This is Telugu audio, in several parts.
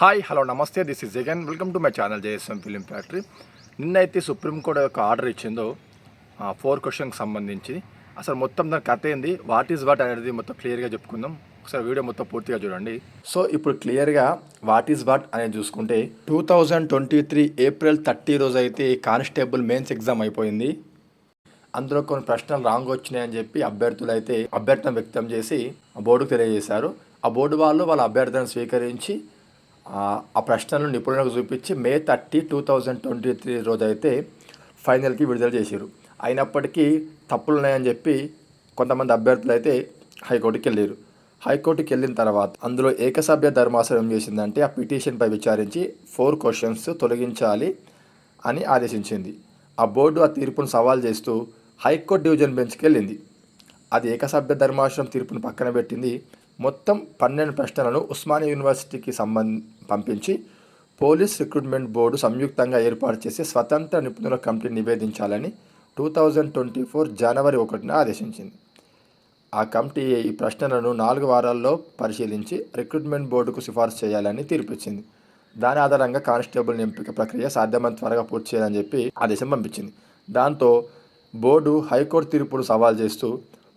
హాయ్ హలో నమస్తే this is Jagan. Welcome to my channel JSM film factory. నిన్నైతే సుప్రీంకోర్టు యొక్క ఆర్డర్ ఇచ్చిందో ఫోర్ క్వశ్చన్కి సంబంధించి. అసలు మొత్తం దాని కథ ఏంది? వాట్ ఈజ్ వాట్ అనేది మొత్తం క్లియర్గా చెప్పుకుందాం. ఒకసారి వీడియో మొత్తం పూర్తిగా చూడండి. సో ఇప్పుడు క్లియర్గా వాట్ ఈజ్ వాట్ అనేది చూసుకుంటే two thousand twenty three April thirty రోజు అయితే కానిస్టేబుల్ మెయిన్స్ ఎగ్జామ్ అయిపోయింది. అందులో కొన్ని ప్రశ్నలు రాంగ్ వచ్చినాయని చెప్పి అభ్యర్థులు అయితే అభ్యర్థన వ్యక్తం చేసి ఆ బోర్డుకు తెలియజేశారు. ఆ బోర్డు వాళ్ళు వాళ్ళ అభ్యర్థన స్వీకరించి ఆ ప్రశ్నలు ప్రశ్నలను నిపుణులకు చూపించి May thirty two thousand twenty three రోజు అయితే ఫైనల్కి విడుదల చేశారు అయినప్పటికీ తప్పులు ఉన్నాయని చెప్పి కొంతమంది అభ్యర్థులు అయితే హైకోర్టుకి వెళ్ళారు హైకోర్టుకి వెళ్ళిన తర్వాత అందులో ఏకసభ్య ధర్మాసనం ఏం చేసిందంటే ఆ పిటిషన్పై విచారించి ఫోర్ క్వశ్చన్స్ తొలగించాలి అని ఆదేశించింది. ఆ బోర్డు ఆ తీర్పును సవాల్ చేస్తూ హైకోర్టు డివిజన్ బెంచ్కి వెళ్ళింది అది ఏకసభ్య ధర్మాసనం తీర్పును పక్కన పెట్టింది. మొత్తం పన్నెండు ప్రశ్నలను ఉస్మానియా యూనివర్సిటీకి సంబంధ పంపించి పోలీస్ రిక్రూట్మెంట్ బోర్డు సంయుక్తంగా ఏర్పాటు చేసే స్వతంత్ర నిపుణుల committee నివేదించాలని two thousand twenty four January ఒకటిన ఆదేశించింది. ఆ కమిటీ ఈ ప్రశ్నలను నాలుగు వారాల్లో పరిశీలించి రిక్రూట్మెంట్ బోర్డుకు సిఫార్సు చేయాలని తీర్పిచ్చింది. దాని ఆధారంగా కానిస్టేబుల్ ఎంపిక ప్రక్రియ సాధ్యమైనంత త్వరగా పూర్తి చేయాలని చెప్పి ఆదేశం పంపించింది. దాంతో బోర్డు హైకోర్టు తీర్పును సవాల్ చేస్తూ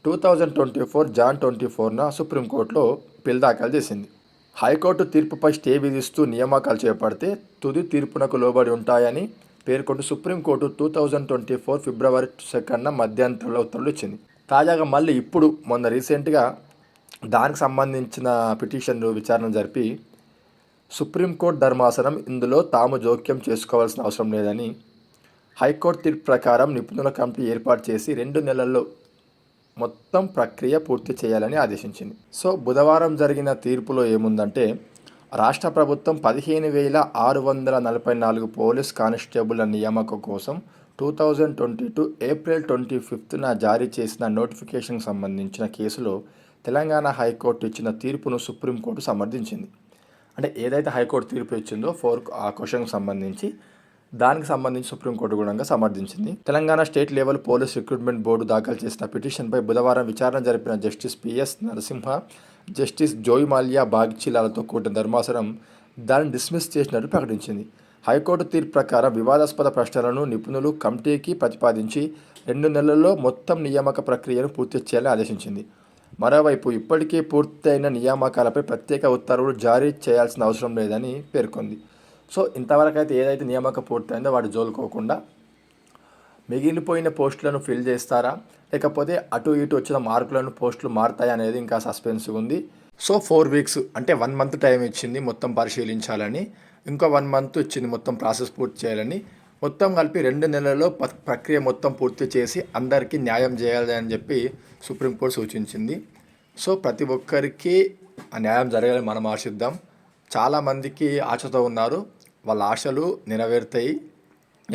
two thousand twenty four Jan twenty ఫోర్న సుప్రీంకోర్టులో పిల్ దాఖలు చేసింది. హైకోర్టు తీర్పుపై స్టే విధిస్తూ నియామకాలు చేపడితే తుది తీర్పునకు లోబడి ఉంటాయని పేర్కొంటూ supreme court two thousand twenty four February సెకండ్న మధ్యంతర ఉత్తర్వులు ఇచ్చింది. తాజాగా మళ్ళీ ఇప్పుడు మొన్న రీసెంట్గా దానికి సంబంధించిన పిటిషన్ విచారణ జరిపి సుప్రీంకోర్టు ధర్మాసనం ఇందులో తాము జోక్యం చేసుకోవాల్సిన అవసరం లేదని హైకోర్టు తీర్పు ప్రకారం నిపుణుల కమిటీ ఏర్పాటు చేసి రెండు నెలల్లో మొత్తం ప్రక్రియ పూర్తి చేయాలని ఆదేశించింది. సో బుధవారం జరిగిన తీర్పులో ఏముందంటే రాష్ట్ర ప్రభుత్వం పదిహేను వేల ఆరు వందల నలభై నాలుగు పోలీస్ కానిస్టేబుల్ల నియామకం కోసం two thousand twenty two April twenty ఫిఫ్త్న జారీ చేసిన నోటిఫికేషన్కి సంబంధించిన కేసులో తెలంగాణ హైకోర్టు ఇచ్చిన తీర్పును సుప్రీంకోర్టు సమర్థించింది. అంటే ఏదైతే హైకోర్టు తీర్పు ఇచ్చిందో ఫోర్ ఆ క్వశ్చన్కి సంబంధించి దానికి సంబంధించి సుప్రీంకోర్టు కూడా సమర్థించింది. Telangana state level police recruitment board దాఖలు చేసిన పిటిషన్పై బుధవారం విచారణ జరిపిన justice P S Narasimha justice Joymalya బాగ్చిలాలతో కూడిన ధర్మాసనం దాన్ని డిస్మిస్ చేసినట్టు ప్రకటించింది. హైకోర్టు తీర్పు ప్రకారం వివాదాస్పద ప్రశ్నలను నిపుణులు కమిటీకి ప్రతిపాదించి రెండు నెలల్లో మొత్తం నియామక ప్రక్రియను పూర్తి చేయాలని ఆదేశించింది. మరోవైపు ఇప్పటికే పూర్తయిన నియామకాలపై ప్రత్యేక ఉత్తర్వులు జారీ చేయాల్సిన అవసరం లేదని పేర్కొంది. సో ఇంతవరకు అయితే ఏదైతే నియామకం పూర్తయిందో వాడు జోలుకోకుండా మిగిలిపోయిన పోస్టులను ఫిల్ చేస్తారా? లేకపోతే అటు ఇటు వచ్చిన మార్కులను పోస్టులు మారుతాయి అనేది ఇంకా సస్పెన్స్ ఉంది. సో ఫోర్ వీక్స్ అంటే వన్ మంత్ టైం ఇచ్చింది మొత్తం పరిశీలించాలని ఇంకో వన్ మంత్ ఇచ్చింది మొత్తం ప్రాసెస్ పూర్తి చేయాలని మొత్తం కలిపి రెండు నెలల్లో ప్రక్రియ మొత్తం పూర్తి చేసి అందరికీ న్యాయం చేయాలి అని చెప్పి సుప్రీంకోర్టు సూచించింది. సో ప్రతి ఒక్కరికి ఆ న్యాయం జరగాలని మనం ఆశిద్దాం. చాలామందికి ఆశతో ఉన్నారు. వాళ్ళ ఆశలు నెరవేరుతాయి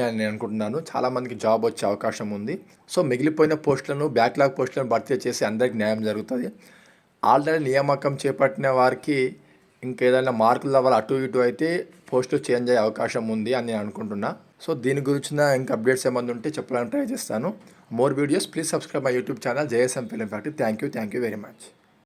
అని నేను అనుకుంటున్నాను. చాలామందికి జాబ్ వచ్చే అవకాశం ఉంది. సో మిగిలిపోయిన పోస్టులను బ్యాక్లాగ్ పోస్టులను భర్తీ చేసి అందరికి న్యాయం జరుగుతుంది. ఆల్రెడీ నియామకం చేపట్టిన వారికి ఇంకేదైనా మార్కుల వల్ల అటు ఇటు అయితే పోస్టులు చేంజ్ అయ్యే అవకాశం ఉంది అని నేను అనుకుంటున్నా. సో దీని గురించిన ఇంకా అప్డేట్స్ ఏమైనా ఉంటే చెప్పడానికి ట్రై చేస్తాను. More videos please subscribe my YouTube channel. JSM film factory. Thank you. Thank you very much.